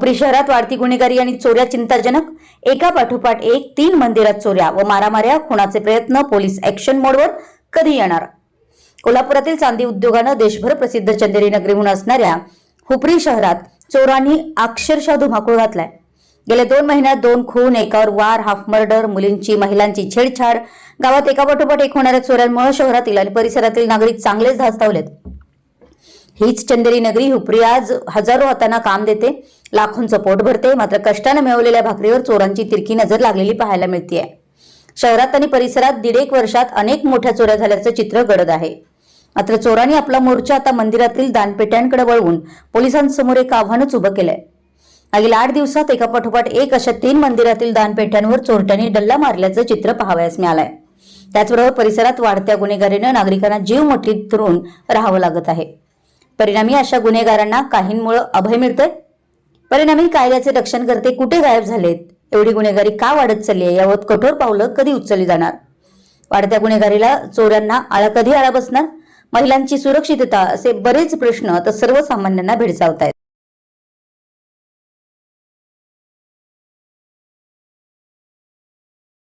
खोपरी शहरात वाढती गुन्हेगारी आणि चोऱ्या चिंताजनक. एका पाठोपाठ एक तीन मंदिरात चोऱ्या व मारामाऱ्या खुणाचे प्रयत्न पोलीस ऍक्शन मोडवर कधी येणार? कोल्हापुरातील चांदी उद्योगानं देशभर प्रसिद्ध चंदेरी नगरी म्हणून असणाऱ्या हुपरी शहरात चोरांनी अक्षरशः धुमाकूळ घातलाय. गेल्या दोन महिन्यात दोन खून एकावर वार हाफ मर्डर मुलींची महिलांची छेडछाड. गावात एकापाठोपाठ एक होणाऱ्या चोऱ्यांमुळे शहरातील आणि परिसरातील नागरिक चांगलेच धास्तावलेत. हीच चंदेरी नगरी हुपरी आज हजारो हातांना काम देते लाखोंचं पोट भरते मात्र कष्टानं मिळवलेल्या भाकरीवर चोरांची तिरकी नजर लागलेली पाहायला मिळते शहरात आणि परिसरात दीड एक वर्षात अनेक मोठ्या चोऱ्या झाल्याचं चित्र घडत आहे. मात्र चोरांनी आपला मोर्चा आता मंदिरातील दानपेट्यांकडे वळवून पोलिसांसमोर एक आव्हानच उभं केलंय. मागील आठ दिवसात एका पाठोपाठ एक अशा तीन मंदिरातील दानपेट्यांवर चोरट्यांनी डल्ला मारल्याचं चित्र पाहावयास मिळालंय. त्याचबरोबर परिसरात वाढत्या गुन्हेगारीनं नागरिकांना जीव मुठीत धरून राहावं लागत आहे. परिणामी अशा गुन्हेगारांना काहींमुळे अभय मिळतंय? परिणामी कायद्याचे रक्षण करते कुठे गायब झालेत? एवढी गुन्हेगारी का वाढत चालली आहे? यावर कठोर पावलं कधी उचलली जाणार? वाढत्या गुन्हेगारीला चोरांना आळा कधी आळा बसणार? महिलांची सुरक्षितता असे बरेच प्रश्न आता सर्वसामान्यांना भेडसावत आहेत